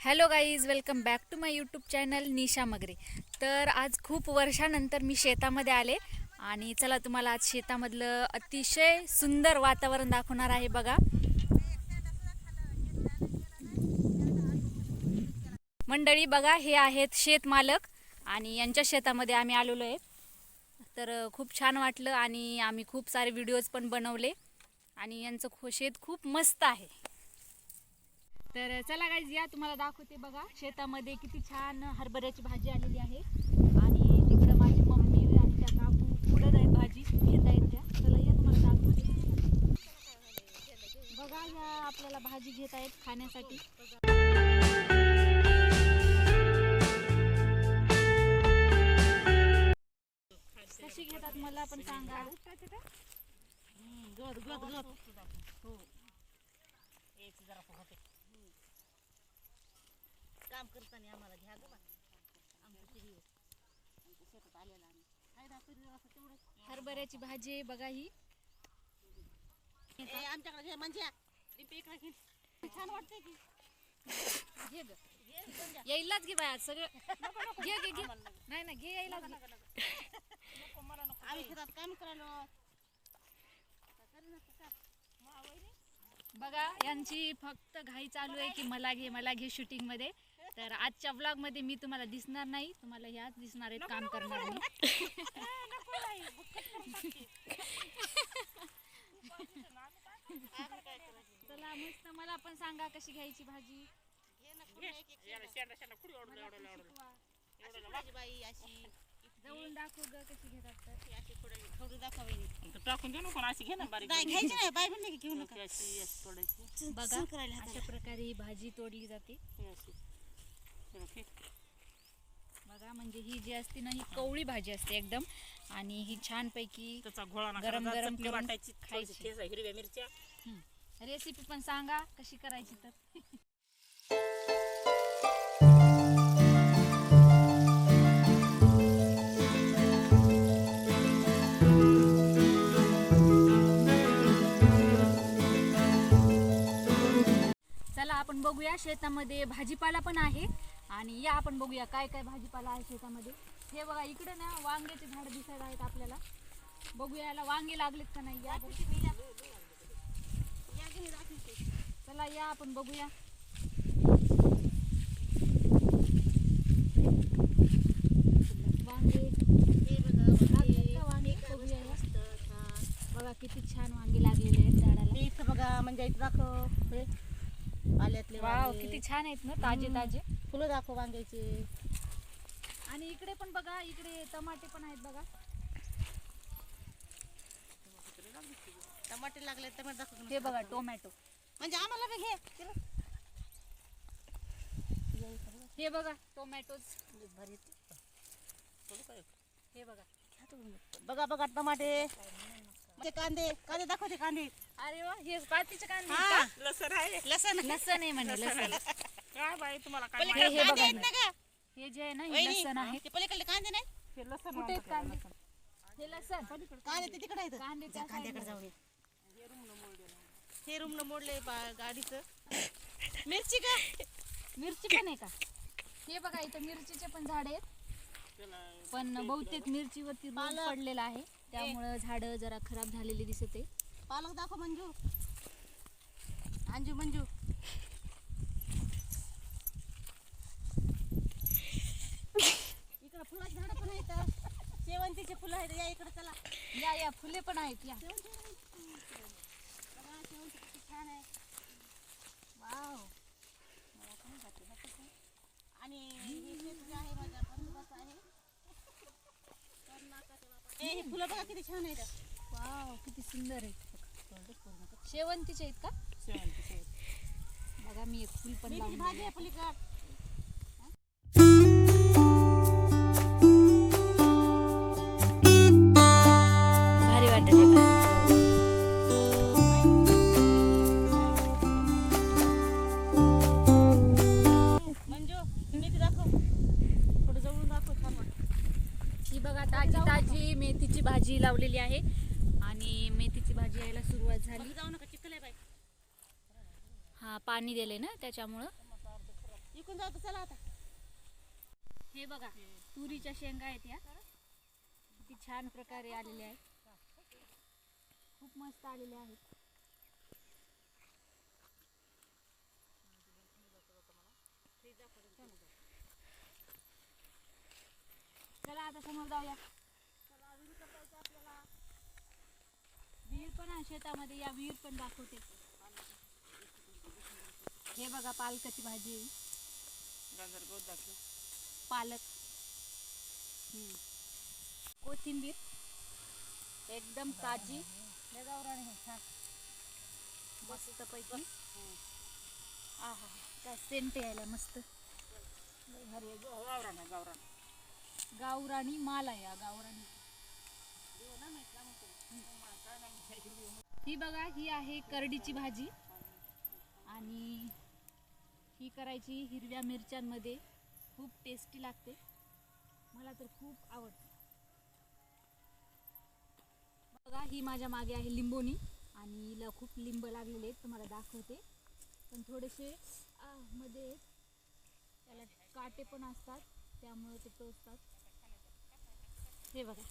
Hello guys welcome back to my YouTube channel Nisha Magare. तर आज खूप वर्षानंतर मी शेतामध्ये आले आणि चला तुम्हाला आज शेतामधलं अतिशय सुंदर वातावरण दाखवणार आहे बघा. मंडळी बघा हे आहेत शेतमालक आणि यांच्या शेतामध्ये आम्ही आलेलो आहे. तर खूप छान वाटलं आणि आम्ही खूप सारे व्हिडिओज पण बनवले आणि यांचं खो शेत खूप मस्त आहे. तर चला गाईज या तुम्हाला दाखवते बघा. शेतामध्ये किती छान हरभऱ्याची भाजी आलेली आहे. आणि तिकडं माझी मम्मी आणि त्या काकू पुढं आहेत भाजी घेत आहेत त्या. चला या तुम्हाला दाखवते. बघा या आपल्याला भाजी घेत आहेत खाण्यासाठी. कशी घेतात मला पण सांगा. गद गद गद हो. एक जरा काम करताना आम्हाला घ्या गं. आमचं शेतात आलेलं आम्ही. असं हरभऱ्याची भाजी आहे बघा ही. ए, आमच्याकडे घे म्हणजे. इकडे घे. छान वाटते की. घे ग. यायलाच घे बाया सगळं. घे घे घे. नाही ना घे यायलाच घे. आम्ही शेतात काम करायलो. बघा यांची फक्त घाई चालू आहे की मला घे मला घे शूटिंगमध्ये. तर आजच्या ब्लॉगमध्ये मी तुम्हाला दिसणार नाही. तुम्हाला ह्याच दिसणार आहेत काम करणार. चला मस्त. मला पण सांगा कशी घ्यायची भाजी. माझी बाई अशी जवळून दाखव ग कशी घेतात तर. ती अशी थोडी थोडी दाखवावी टाकून देऊ नको अशी घे ना बारीक नाही घ्यायची नाही. बाई म्हणले की घेऊ नका. अशी बघा अशा. प्रकारे ही भाजी तोडली जाते. अशी बघ, म्हणजे ही जी असते ना ही कवळी भाजी असते एकदम. आणि ही छानपैकी त्याचा घोळा गरम- गरम चटणी करून वाटायची खायची. थोडीशी ठेचा, हिरव्या मिरच्या. रेसिपी पण सांगा कशी करायची तर. चला आपण बघूया शेतामध्ये भाजीपाला पण आहे. आणि या आपण बघूया काय काय भाजीपाला आहे शेतामध्ये. हे बघा इकडे ना वांग्याचे झाड दिसायला आहेत आपल्याला. बघूया याला वांगे लागलेत का नाही या. चला या आपण बघूया. वांगे. हे बघा किती छान वांगे लागलेले आहेत झाडाला. इथं बघा म्हणजे इथं दाखव. हे आल्यातले वाव वांगे. किती छान आहेत ना ताजे ताजे. फुलं दाखव वांग्याचे. आणि इकडे पण बघा इकडे टमाटे पण आहेत बघा. टमाटे लागले टमाटे दाखव हे बघा टोमॅटो. म्हणजे आम्हाला बी घे तिला. हे बघा टोमॅटोज. हे बघा. बघा बघा टमाटे. ते कांदे कांदे दाखवते कांदे. अरे वा हे पातीचे कांदे हा. लसण आहे. लसण? लसण आहे म्हणे लसण. काय बाई तुम्हाला काय पलीकडे हे कांदे बघा आहेत ना. ना का हे जे आहे ना हे वहिनी, लसण आहे ते पलीकडे कांदे नाही? हे लसण कुठे आहेत कांदे? हे लसण. कांदे ते तिकडे आहेत. कांदे त्या कांद्याकडे. जाऊन ये. हे रूम न मोडले बा- गाडीचं. मिरची का? मिरची पण आहे का? हे बघा इथं मिरचीचे पण झाड आहेत. पण बहुतेक मिरचीवरती रोग पालक. पडलेला आहे. त्यामुळं झाड जरा खराब झालेली दिसत आहे. पालक दाखव मंजू. अंजू मंजू. इकडे फुलाची झाडं पण आहेत. शेवंतीचे फुलं आहेत. या इकडे चला. या या. फुले पण आहेत. या. शेवंती बघा, शेवंती किती छान आहे. वाव. आणि हे शेत जे आहे माझ्या बंधुबाचं आहे. हे फुलं बघा किती छान आहेत. वाव किती सुंदर आहेत. शेवंतीचे आहेत का? शेवंती, शेवंती. बघा मी एक फुल पण भाजी आहे पलीकड. मेथीची भाजी लावलेली आहे. आणि मेथीची भाजी यायला सुरुवात झाली. जाऊ नका चिखल आहे बाई हा पाणी दिले ना त्याच्यामुळं. इकडून जाऊ चला आता. हे बघा तुरीच्या शेंगा आहेत या. किती छान प्रकारे आलेल्या आहेत. खूप मस्त आलेल्या आहेत. चला आता समोर जाऊया विहीर पण आहे शेतामध्ये या विहीर पण दाखवते. हे बघा पालकाची भाजी दाखव. पालक. कोथिंबीर. एकदम ताजी. मस्त पैकी आहा काय सेंट यायला मस्त. गावराणी माल आहे हा गावराणी ही बघा ही आहे करडीची भाजी. आणि ही करायची हिरव्या मिरच्यांमध्ये. खूप टेस्टी लागते. मला तर खूप आवडते. बघा ही माझ्या मागे आहे लिंबोणी. आणि हिला खूप लिंब लागलेले आहेत तुम्हाला दाखवते. पण थोडेसे मध्ये त्याला काटे पण असतात त्यामुळे ते टोचतात. हे बघा.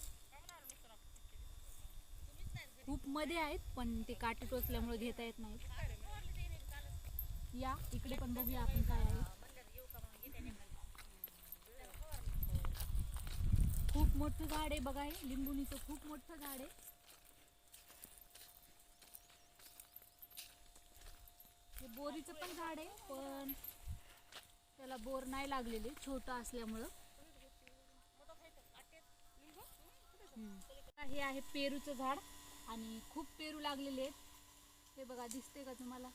खूप मध्ये आहेत पण ते काटे टोचल्यामुळे घेता येत नाहीत. या इकडे पण बघूया आपण काय आहे. खूप मोठं झाड आहे बघा हे लिंबुनीचं खूप मोठं झाड आहे. हे बोरीचं पण झाड आहे पण त्याला बोर नाही लागलेले छोटं असल्यामुळं. हे आहे पेरूचं झाड. आणि खूप पेरू लागलेले आहेत. हे बघा दिसते का तुम्हाला?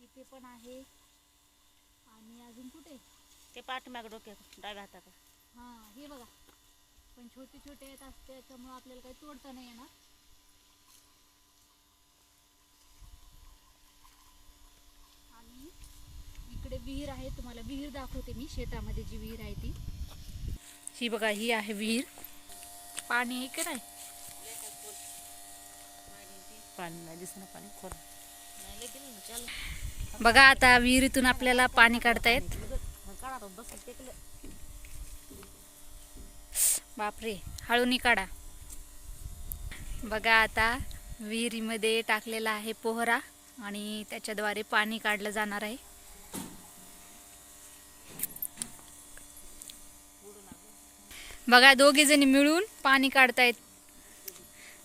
इथे पण आहे. आणि अजून कुठे? ते पाठीमाग डोक्यात डाव्या हाताकडे. हा हे बघा. पण छोटे छोटे आहेत असते त्याच्यामुळे आपल्याला काही तोडता नाही येणार. आणि इकडे विहीर आहे तुम्हाला विहीर दाखवते मी. शेतामध्ये जी विहीर आहे ती. ही बघा ही आहे विहीर. पाणी आहे का नाही? पाणी नाही दिसणं पाणी खोल बघा आता विहिरीतून आपल्याला पाणी काढतायत. बापरे हळूनी काढा. बघा आता विहिरीमध्ये टाकलेला आहे पोहरा आणि त्याच्याद्वारे पाणी काढलं जाणार आहे. बघा दोघे जणी मिळून पाणी काढतायत.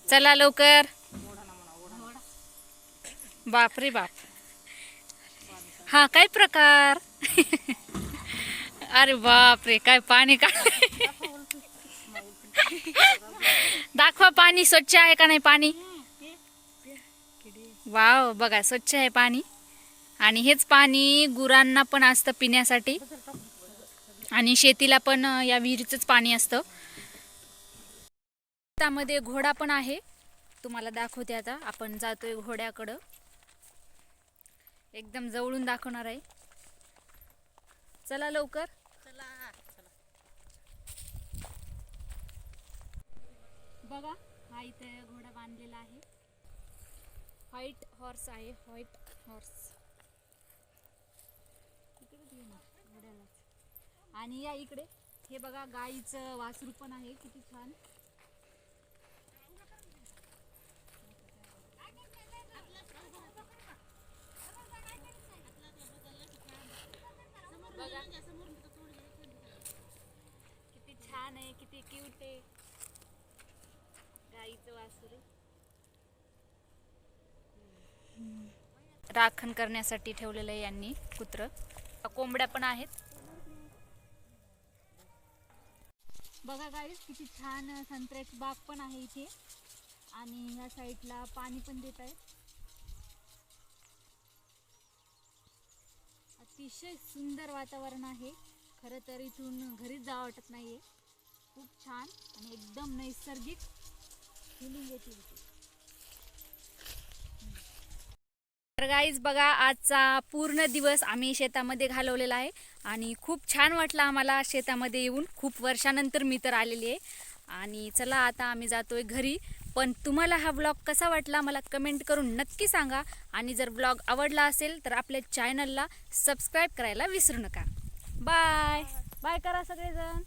चला लवकर. बापरे बाप. हा काय प्रकार? अरे बापरे काय पाणी का? दाखवा पाणी स्वच्छ आहे का नाही पाणी? वाव बघा स्वच्छ आहे पाणी. आणि हेच पाणी गुरांना पण असतं पिण्यासाठी. आणि शेतीला पण या विहिरीचंच पाणी असतं. त्यामध्ये घोडा पण आहे. तुम्हाला दाखवते आता. आपण जातोय घोड्याकडं. एकदम जवळून दाखवणार आहे. चला लवकर. चला चला. बघा हा इथे घोडा बांधलेला आहे. व्हाईट हॉर्स आहे व्हाईट हॉर्स. आणि या इकडे हे बघा गाईचं वासरू पण आहे किती छान. छान आहे किती क्यूट आहे. गाईचं वासरू. राखण करण्यासाठी ठेवलेलं आहे यांनी कुत्र. कोंबड्या पण आहेत. बघा गाईस किती छान संत्र्याची बाग पण आहे इथे. आणि या साईडला पाणी पण देत आहे अतिशय सुंदर वातावरण आहे. खरं तर इथून घरीच जावं वाटत नाहीये. खूप छान आणि एकदम नैसर्गिक फिलिंग येते तर गाईज बघा आजचा पूर्ण दिवस आम्ही शेतामध्ये घालवलेला आहे आणि खूप छान वाटलं आम्हाला शेतामध्ये येऊन. खूप वर्षानंतर मी तर आलेली आहे. आणि चला आता आम्ही जातोय घरी. पण तुम्हाला हा व्लॉग कसा वाटला मला कमेंट करून नक्की सांगा. आणि जर व्लॉग आवडला असेल तर आपल्या चॅनलला सबस्क्राईब करायला विसरू नका. बाय बाय करा सगळेजण.